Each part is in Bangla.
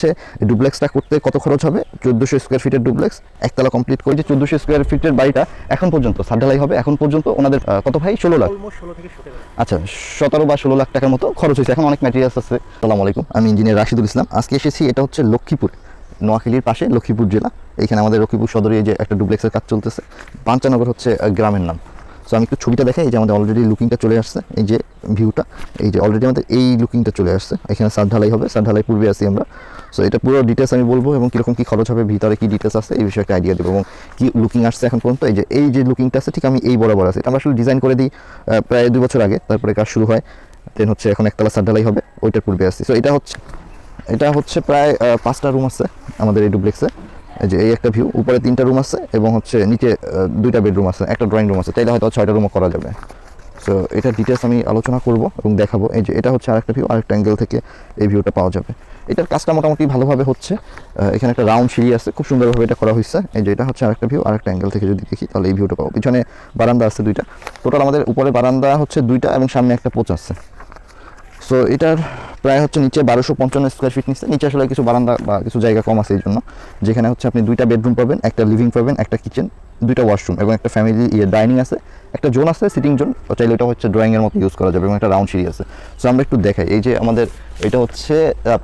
হচ্ছে ডুপ্লেক্সটা করতে কত খরচ হবে? চোদ্দোশো স্কোয়ার ফিটের ডুপ্লেক্স একতলা কমপ্লিট করে যে চোদ্দোশো স্কোয়ার ফিটের বাড়িটা এখন পর্যন্ত সাড্ডালাই হবে এখন পর্যন্ত ওনাদের কত ভাই? ষোলো লাখ। আচ্ছা সতেরো বা ষোলো লাখ টাকার মতো খরচ হয়েছে। এখন অনেক ম্যাটেরিয়ালস আছে। আসসালামু আলাইকুম আমি ইঞ্জিনিয়ার রাশিদুল ইসলাম। আজকে এসেছি এটা হচ্ছে লক্ষ্মীপুর নোয়াখালীর পাশে লক্ষ্মীপুর জেলা। এখানে আমাদের লক্ষ্মীপুর সদরে এই যে একটা ডুপ্লেক্সের কাজ চলতেছে। পাঞ্চানগর হচ্ছে গ্রামের নাম। সো আমি একটু ছবিটা দেখাই এই যে আমাদের অলরেডি লুকিংটা চলে আসছে এই যে ভিউটা এই যে অলরেডি আমাদের এই লুকিংটা চলে আসছে। এখানে সাত ঢালাই হবে সাত ঢালাই পূর্বে আছি আমরা। সো এটা পুরো ডিটেলস আমি বলব এবং কীরকম কী খরচ হবে, ভিতরে কী ডিটেলস আছে, এই বিষয়ে একটা আইডিয়া দেবো এবং কি লুকিং আসছে এখন পর্যন্ত। এই যে এই যে লুকিংটা আছে, ঠিক আমি এই বরাবর আছে। এটা আমরা আসলে ডিজাইন করে দিই প্রায় দুই বছর আগে, তারপরে কাজ শুরু হয়। দেন হচ্ছে এখন একতলা সাত ঢালাই হবে, ওইটার পূর্বে আসছি। সো এটা হচ্ছে এটা হচ্ছে প্রায় পাঁচটা রুম আছে আমাদের এই ডুপ্লেক্সে এই যে এই একটা ভিউ উপরে তিনটা রুম আছে এবং হচ্ছে নিচে দুইটা বেডরুম আছে, একটা ড্রয়িং রুম আছে। চাইলে হয়তো ছয়টা রুমও করা যাবে। সো এটা ডিটেলস আমি আলোচনা করব এবং দেখাবো। এই যে, এটা হচ্ছে আরেকটা ভিউ আরেকটা অ্যাঙ্গেল থেকে এই ভিউটা পাওয়া যাবে। এটার কাজটা মোটামুটি ভালোভাবে হচ্ছে। এখানে একটা রাউন্ড সিঁড়ি আছে, খুব সুন্দরভাবে এটা করা হয়েছে। এই যে, এটা হচ্ছে আরেকটা ভিউ আরেকটা অ্যাঙ্গেল থেকে যদি দেখি, তাহলে এই ভিউটা পাবো। পিছনে বারান্দা আছে দুইটা। টোটাল আমাদের উপরে বারান্দা হচ্ছে দুইটা এবং সামনে একটা পোচ আছে। সো এটার প্রায় হচ্ছে নিচে বারোশো পঞ্চান্ন স্কোয়ার ফিট নিচে নিচে আসলে কিছু বারান্দা বা কিছু জায়গা কম আছে এই জন্য যেখানে হচ্ছে আপনি দুইটা বেডরুম পাবেন, একটা লিভিং পাবেন, একটা কিচেন দুইটা ওয়াশরুম এবং একটা ফ্যামিলি ইয়ে ডাইনিং আছে। একটা জোন আছে সিটিং জোন চাইলে ওটা হচ্ছে ড্রয়িংয়ের মতো ইউজ করা যাবে এবং একটা রাউন্ড সিঁড়ি আছে। সো আমরা একটু দেখাই, এই যে আমাদের এটা হচ্ছে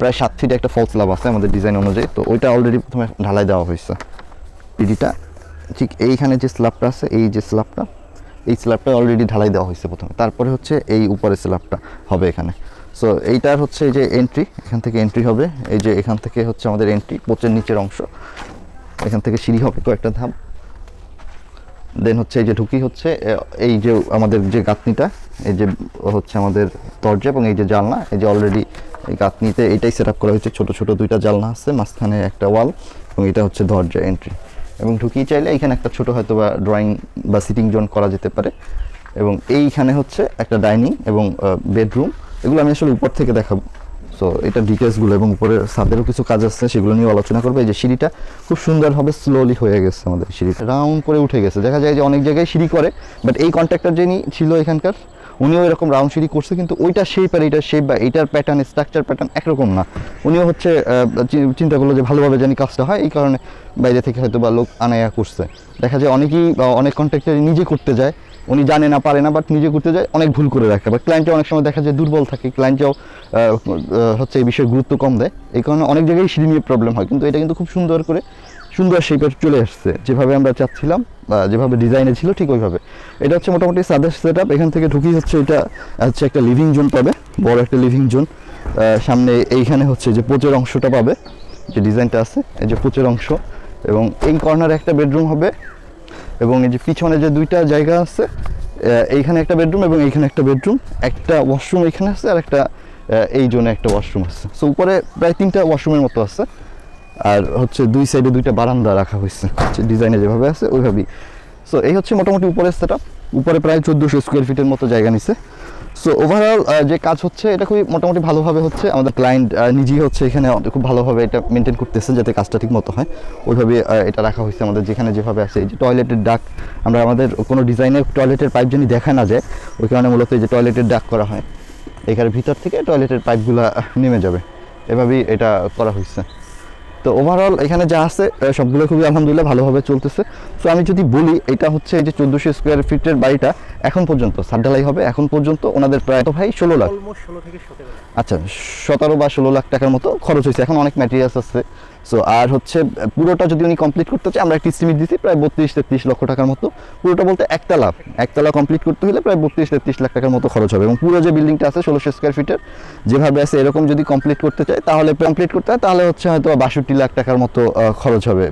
প্রায় সাত ফিটে একটা ফলস লাভ আছে আমাদের ডিজাইন অনুযায়ী। তো ওইটা অলরেডি প্রথমে ঢালাই দেওয়া হয়েছে পিডিটা ঠিক এইখানে যে স্ল্যাবটা আছে, এই যে স্ল্যাবটা এই স্ল্যাবটা অলরেডি ঢালাই দেওয়া হয়েছে প্রথমে। তারপরে হচ্ছে এই উপরের স্ল্যাবটা হবে এখানে। সো এইটার হচ্ছে এই যে এন্ট্রি এখান থেকে এন্ট্রি হবে। এই যে এখান থেকে হচ্ছে আমাদের এন্ট্রি পোচের নিচের অংশ। এখান থেকে সিঁড়ি হবে কয়েকটা ধাপ। দেন হচ্ছে এই যে ঢুকি হচ্ছে এই যে আমাদের যে গাঁথনিটা, এই যে হচ্ছে আমাদের দরজা এবং এই যে জানলা, এই যে অলরেডি এই গাঁথনিতে এইটাই সেট করা হয়েছে। ছোট ছোট দুইটা জানলা আছে, মাঝখানে একটা ওয়াল এবং এটা হচ্ছে দরজা এন্ট্রি এবং ঢুকিয়ে চাইলে এখানে একটা ছোট হয়তো বা ড্রয়িং বা সিটিং জোন করা যেতে পারে। এবং এইখানে হচ্ছে একটা ডাইনিং এবং বেডরুম এগুলো আমি আসলে উপর থেকে দেখাবো। সো এটা ডিটেলসগুলো এবং উপরে ছাদেরও কিছু কাজ আছে, সেগুলো নিয়ে আলোচনা করব। এই যে সিঁড়িটা খুব সুন্দরভাবে স্লোলি হয়ে গেছে আমাদের সিঁড়িটা। রাউন্ড করে উঠে গেছে। দেখা যায় যে অনেক জায়গায় সিঁড়ি করে বাট এই কন্ট্রাক্টর যিনি ছিল এখানকার, উনিও এরকম রাউন্ড সিঁড়ি করছে, কিন্তু ওইটা শেপ আর এইটার শেপ বা এইটার প্যাটার্ন স্ট্রাকচার প্যাটার্ন একরকম না। উনিও হচ্ছে চিন্তা করল যে ভালোভাবে জানি কাজটা হয়, এই কারণে বাইরে থেকে হয়তো বা লোক আনায়া করছে। দেখা যায় অনেকেই অনেক কন্ট্রাক্টর নিজে করতে যায় উনি জানে না, পারে না বাট নিজে করতে যায়, অনেক ভুল করে রাখে। বা ক্লায়েন্টও অনেক সময় দেখা যায় দুর্বল থাকে ক্লায়েন্টও হচ্ছে এই বিষয়ে গুরুত্ব কম দেয়। এই কারণে অনেক জায়গায় সিঁড়ি নিয়ে প্রবলেম হয়, কিন্তু এটা কিন্তু খুব সুন্দর করে, সুন্দর শেপের চলে আসছে। যেভাবে আমরা চাচ্ছিলাম, বা যেভাবে ডিজাইনে ছিল, ঠিক ওইভাবে। এটা হচ্ছে মোটামুটি সাদের সেট আপ এখান থেকে ঢুকি হচ্ছে এটা, হচ্ছে একটা লিভিং জোন পাবে, বড় একটা লিভিং জোন সামনে এইখানে হচ্ছে যে পোচের অংশটা পাবে, যে ডিজাইনটা আছে, এই যে পোচের অংশ। এবং এই কর্নারে একটা বেডরুম হবে এবং এই যে পিছনে যে দুইটা জায়গা আছে এইখানে একটা বেডরুম এবং এইখানে একটা বেডরুম। একটা ওয়াশরুম এইখানে আছে আর একটা এই জোনে একটা ওয়াশরুম আছে। সো উপরে প্রায় তিনটা ওয়াশরুমের মতো আছে। আর হচ্ছে দুই সাইডে দুইটা বারান্দা রাখা হয়েছে। ডিজাইনে যেভাবে আছে, ওইভাবেই। সো এই হচ্ছে মোটামুটি উপরের সেট উপরে প্রায় চোদ্দোশো স্কোয়ার ফিটের মতো জায়গা নিছে। সো ওভারঅল যে কাজ হচ্ছে, এটা খুবই মোটামুটি ভালোভাবে হচ্ছে। আমাদের ক্লায়েন্ট নিজেই হচ্ছে এখানে খুব ভালোভাবে এটা মেনটেন করতেছে যাতে কাজটা ঠিক মতো হয় ওইভাবে এটা রাখা হয়েছে আমাদের যেখানে যেভাবে আছে। এই যে টয়লেটের ডাক আমরা আমাদের কোনো ডিজাইনের টয়লেটের পাইপ যদি দেখা না যায়, ওই কারণে মূলত এই যে টয়লেটের ডাক করা হয়। এখানে ভিতর থেকে টয়লেটের পাইপগুলো নেমে যাবে। এভাবেই এটা করা হয়েছে। তো ওভারঅল এখানে যা আছে সবগুলো খুবই আলহামদুলিল্লাহ ভালোভাবে চলতেছে। তো আমি যদি বলি এটা হচ্ছে এই যে চোদ্দোশো স্কোয়ার ফিটের বাড়িটা এখন পর্যন্ত সাড্ডালাই হবে এখন পর্যন্ত ওনাদের প্রায় তো ভাই ষোলো লাখ। আচ্ছা সতেরো বা ষোলো লাখ টাকার মতো খরচ হয়েছে। এখন অনেক ম্যাটেরিয়ালস আছে। সো আর হচ্ছে, পুরোটা যদি উনি কমপ্লিট করতে চায়, আমরা একটি স্টিমিট দিচ্ছি প্রায় বত্রিশ তেত্রিশ লক্ষ টাকার মতো। পুরোটা বলতে একতলা একতলা কমপ্লিট করতে হলে প্রায় বত্রিশ তেত্রিশ লাখ টাকার মতো খরচ হবে। এবং পুরো যে বিল্ডিংটা আছে ষোলোশো স্কোয়ার ফিটের যেভাবে আছে এরকম যদি কমপ্লিট করতে চায়, তাহলে কমপ্লিট করতে হয়, তাহলে হচ্ছে হয়তো বাষট্টি লাখ টাকার মতো খরচ হবে।